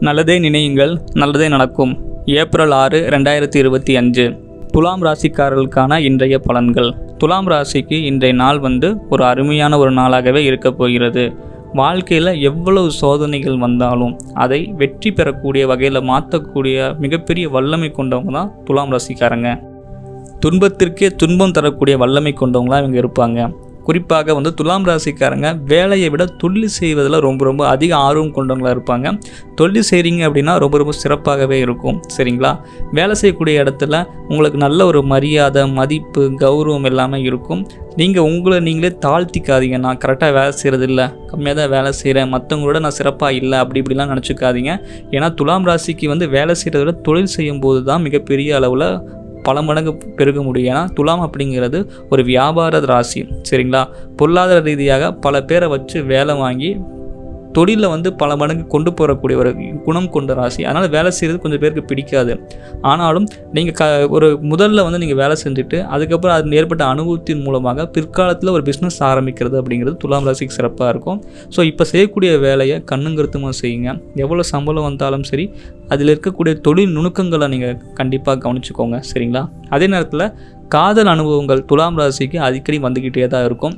நல்லதே நினையுங்கள் நல்லதே நடக்கும். ஏப்ரல் ஆறு ரெண்டாயிரத்தி இருபத்தி அஞ்சு. துலாம் ராசிக்காரர்களுக்கான இன்றைய பலன்கள். துலாம் ராசிக்கு இன்றைய நாள் வந்து ஒரு அருமையான ஒரு நாளாகவே இருக்கப் போகிறது. வாழ்க்கையில் எவ்வளவு சோதனைகள் வந்தாலும் அதை வெற்றி பெறக்கூடிய வகையில் மாற்றக்கூடிய மிகப்பெரிய வல்லமை கொண்டவங்க தான் துலாம் ராசிக்காரங்க. துன்பத்திற்கே துன்பம் தரக்கூடிய வல்லமை கொண்டவங்களாம் இவங்க இருப்பாங்க. குறிப்பாக வந்து துலாம் ராசிக்காரங்க வேலையை விட தொழில் செய்வதில் ரொம்ப ரொம்ப அதிக ஆர்வம் கொண்டவங்களாக இருப்பாங்க. தொழில் செய்கிறீங்க அப்படின்னா ரொம்ப ரொம்ப சிறப்பாகவே இருக்கும். சரிங்களா? வேலை செய்யக்கூடிய இடத்துல உங்களுக்கு நல்ல ஒரு மரியாதை மதிப்பு கௌரவம் எல்லாமே இருக்கும். நீங்கள் உங்களை நீங்களே தாழ்த்திக்காதீங்க. நான் கரெக்டாக வேலை செய்கிறது இல்லை கம்மியாக தான் வேலை செய்கிறேன் மற்றவங்களோட நான் சிறப்பாக இல்லை. அப்படி இப்படிலாம் நினச்சிக்காதீங்க. ஏன்னா துலாம் ராசிக்கு வந்து வேலை செய்கிறத விட தொழில் செய்யும்போது தான் மிகப்பெரிய அளவில் பல மடங்கு பெருக முடியும். ஏன்னா துலாம் அப்படிங்கிறது ஒரு வியாபார ராசி. சரிங்களா? பொருளாதார ரீதியாக பல பேரை வச்சு வேலை வாங்கி தொழிலில் வந்து பல மடங்கு கொண்டு போகக்கூடிய ஒரு குணம் கொண்ட ராசி. அதனால் வேலை செய்கிறது கொஞ்சம் பேருக்கு பிடிக்காது. ஆனாலும் நீங்கள் க ஒரு முதல்ல வந்து நீங்கள் வேலை செஞ்சுட்டு அதுக்கப்புறம் அது ஏற்பட்ட அனுபவத்தின் மூலமாக பிற்காலத்தில் ஒரு பிஸ்னஸ் ஆரம்பிக்கிறது அப்படிங்கிறது துலாம் ராசிக்கு சிறப்பாக இருக்கும். ஸோ இப்போ செய்யக்கூடிய வேலையை கண்ணுங்கருத்துமாக செய்யுங்க. எவ்வளோ சம்பளம் வந்தாலும் சரி அதில் இருக்கக்கூடிய தொழில் நுணுக்கங்களை நீங்கள் கண்டிப்பாக கவனிச்சுக்கோங்க. சரிங்களா? அதே நேரத்தில் காதல் அனுபவங்கள் துலாம் ராசிக்கு அடிக்கடி வந்துக்கிட்டே தான் இருக்கும்.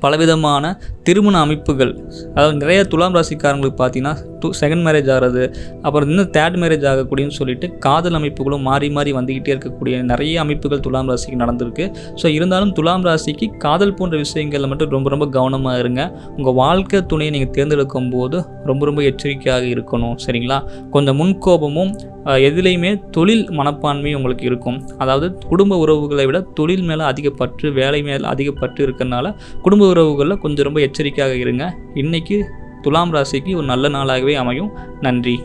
பலவிதமான திருமண அமைப்புகள். அதாவது நிறைய துலாம் ராசிக்காரங்களுக்கு பார்த்தீங்கன்னா டூ செகண்ட் மேரேஜ் ஆகிறது அப்புறம் இன்னும் தேர்ட் மேரேஜ் ஆகக்கூடியன்னு சொல்லிட்டு காதல் அமைப்புகளும் மாறி மாறி வந்துக்கிட்டே இருக்கக்கூடிய நிறைய அமைப்புகள் துலாம் ராசிக்கு நடந்திருக்கு. ஸோ இருந்தாலும் துலாம் ராசிக்கு காதல் போன்ற விஷயங்களில் மட்டும் ரொம்ப ரொம்ப கவனமாக இருங்க. உங்கள் வாழ்க்கை துணையை நீங்கள் தேர்ந்தெடுக்கும் போது ரொம்ப ரொம்ப எச்சரிக்கையாக இருக்கணும் சரிங்களா? கொஞ்சம் முன்கோபமும் எதிலையுமே எதுலேயுமே தொழில் மனப்பான்மை உங்களுக்கு இருக்கும். அதாவது குடும்ப உறவுகளை விட தொழில் மேலே அதிக பற்று வேலை மேலே அதிக பற்று குடும்ப உறவுகளில் கொஞ்சம் ரொம்ப எச்சரிக்கையாக இருங்க. இன்னைக்கு துலாம் ராசிக்கு ஒரு நல்ல நாளாகவே அமையும். நன்றி.